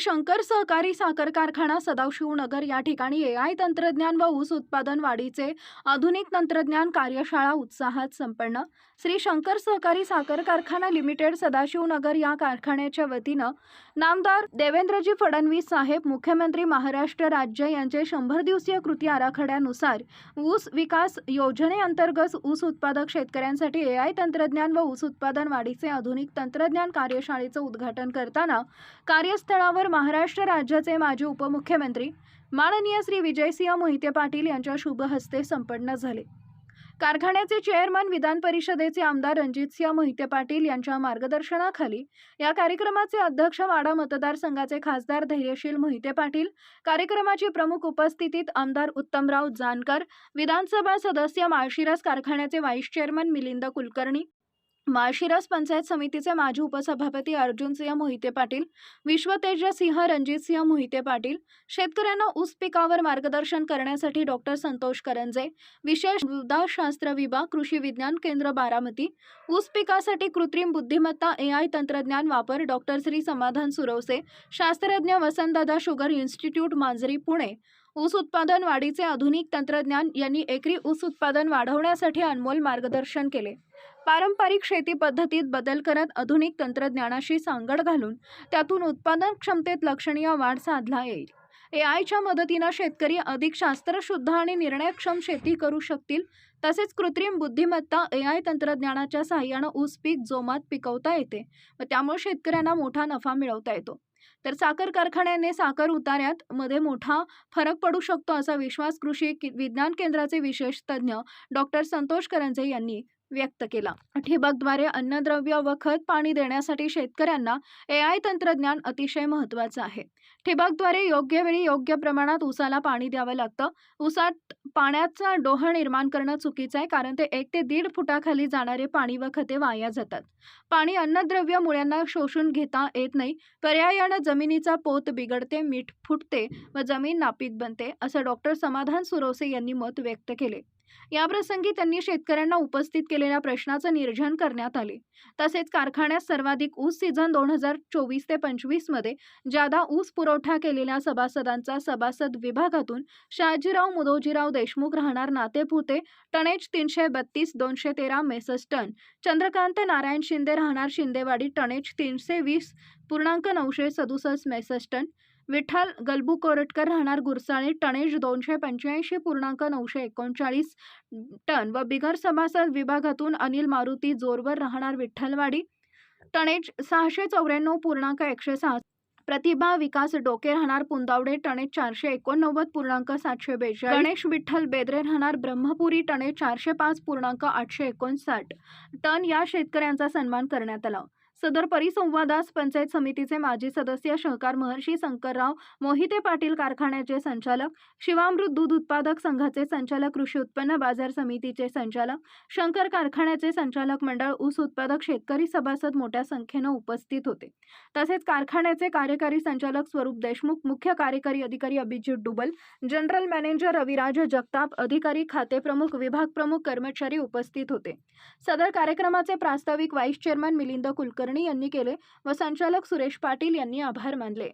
शंकर सहकारी साखर कारखाना सदाशिवनगर या ठिकाणी एआय तंत्रज्ञान व ऊस उत्पादन वाढीचे आधुनिक तंत्रज्ञान कार्यशाळा उत्साहात संपन्न. श्री शंकर सहकारी साखर कारखाना लिमिटेड सदाशिवनगर या कारखान्याच्या वतीनं नामदार देवेंद्रजी फडणवीस साहेब मुख्यमंत्री महाराष्ट्र राज्य यांचे शंभर दिवसीय कृती आराखड्यानुसार ऊस विकास योजनेअंतर्गत ऊस उत्पादक शेतकऱ्यांसाठी एआय तंत्रज्ञान व ऊस उत्पादन वाढीचे आधुनिक तंत्रज्ञान कार्यशाळेचं उद्घाटन करताना कार्यस्थळावर महाराष्ट्र राज्याचे माजी उपमुख्यमंत्री माननीय श्री विजयसिंह मोहिते पाटील यांच्या शुभ हस्ते संपन्न झाले. कारखान्याचे चेअरमन विधान परिषदेचे आमदार रणजितसिंह मोहिते पाटील यांच्या मार्गदर्शनाखाली या कार्यक्रमाचे अध्यक्ष वाडा मतदारसंघाचे खासदार धैर्यशील मोहिते पाटील कार्यक्रमाची प्रमुख उपस्थितीत आमदार उत्तमराव जानकर विधानसभा सदस्य माळशिरस कारखान्याचे व्हाईस चेअरमन मिलिंद कुलकर्णी माळशिरस पंचायत समितीचे माजी उपसभापती अर्जुनसिंह मोहिते पाटील विश्वतेजसिंह रणजितसिंह मोहिते पाटील शेतकऱ्यांना ऊस पिकावर मार्गदर्शन करण्यासाठी डॉक्टर संतोष करंजे विशेष मृदाशास्त्र विभाग कृषी विज्ञान केंद्र बारामती ऊस पिकासाठी कृत्रिम बुद्धिमत्ता ए आय तंत्रज्ञान वापर डॉक्टर श्री समाधान सुरवसे शास्त्रज्ञ वसंतदादा शुगर इन्स्टिट्यूट मांजरी पुणे ऊस उत्पादन वाढीचे आधुनिक तंत्रज्ञान यांनी एकरी ऊस उत्पादन वाढवण्यासाठी अनमोल मार्गदर्शन केले. पारंपरिक शेती पद्धतीत बदल करत आधुनिक तंत्रज्ञानाशी सांगड घालून त्यातून उत्पादन क्षमतेत लक्षणीय वाढ साधला येईल. ए आयच्या मदतीनं शेतकरी अधिक शास्त्रशुद्ध आणि निर्णयक्षम शेती करू शकतील तसेच कृत्रिम बुद्धिमत्ता ए आय तंत्रज्ञानाच्या सहाय्यानं ऊस पीक जोमात पिकवता येते व त्यामुळे शेतकऱ्यांना मोठा नफा मिळवता येतो. तर साखर कारखान्याने साखर उतार्यात मध्ये मोठा फरक पडू शकतो असा विश्वास कृषी कि- विज्ञान केंद्राचे विशेष तज्ज्ञ डॉक्टर संतोष करंजे यांनी व्यक्त केला. ठिबकद्वारे अन्नद्रव्य व खत पाणी देण्यासाठी शेतकऱ्यांना ए आय तंत्रज्ञान अतिशय महत्त्वाचं आहे. ठिबकद्वारे योग्य वेळी योग्य प्रमाणात ऊसाला पाणी द्यावं लागतं. ऊसात पाण्याचा डोह निर्माण करणं चुकीचं आहे कारण ते एक ते दीड फुटाखाली जाणारे पाणी व खते वाया जातात. पाणी अन्नद्रव्य मुळ्यांना शोषून घेता येत नाही. पर्यायानं जमिनीचा पोत बिघडते मीठ फुटते व जमीन नापीक बनते असं डॉक्टर समाधान सुरोसे यांनी मत व्यक्त केले. याप्रसंगी त्यांनी शेतकऱ्यांना उपस्थित केलेल्या प्रश्नाचं निर्जन करण्यात आले. तसेच कारखान्यात सर्वाधिक ऊस सीझन दोन हजार चोवीस ते पंचवीसमध्ये जादा ऊस पुरवठा केलेल्या सभासदांचा सभासद विभागातून शहाजीराव मुदोजीराव देशमुख राहणार नातेपुते टनेज तीनशे बत्तीस दोनशे तेरा मेसस टन चंद्रकांत नारायण शिंदे राहणार शिंदेवाडी टनेज तीनशे वीस पूर्णांक नऊशे सदुसष्ट मेसस टन विठ्ठल गलबू कोरटकर राहणार गुरसाळे टनेज दोनशे पंच्याऐंशी पूर्णांक नऊशे एकोणचाळीस टन व बिगर सभासद विभागातून अनिल मारुती जोरवर राहणार विठ्ठलवाडी. टनेज सहाशे चौऱ्याण्णव पूर्णांक एकशे सहा. प्रतिभा विकास डोके राहणार पुंदावडे टनेज चारशे एकोणनव्वद पूर्णांक सातशे बेचाळीस. गणेश विठ्ठल बेदरे राहणार ब्रह्मपुरी टनेज चारशे पाच पूर्णांक आठशे एकोणसाठ टन या शेतकऱ्यांचा सन्मान करण्यात आला. सदर परिसंवादास पंचायत समितीचे माजी सदस्य सहकार महर्षी शंकरराव मोहिते पाटील कारखान्याचे संचालक शिवामृत दूध उत्पादक संघाचे संचालक कृषी उत्पन्न बाजार समितीचे संचालक शंकर कारखान्याचे संचालक मंडळ ऊस उत्पादक शेतकरी सभासद मोठ्या संख्येनं उपस्थित होते. तसेच कारखान्याचे कार्यकारी संचालक स्वरूप देशमुख मुख्य कार्यकारी अधिकारी अभिजित डुबल जनरल मॅनेजर रविराज जगताप अधिकारी खाते प्रमुख विभाग प्रमुख कर्मचारी उपस्थित होते. सदर कार्यक्रमाचे प्रास्ताविक व्हाईस चेअरमन मिलिंद कुलकर्णी यांनी केले व संचालक सुरेश पाटील यांनी आभार मानले.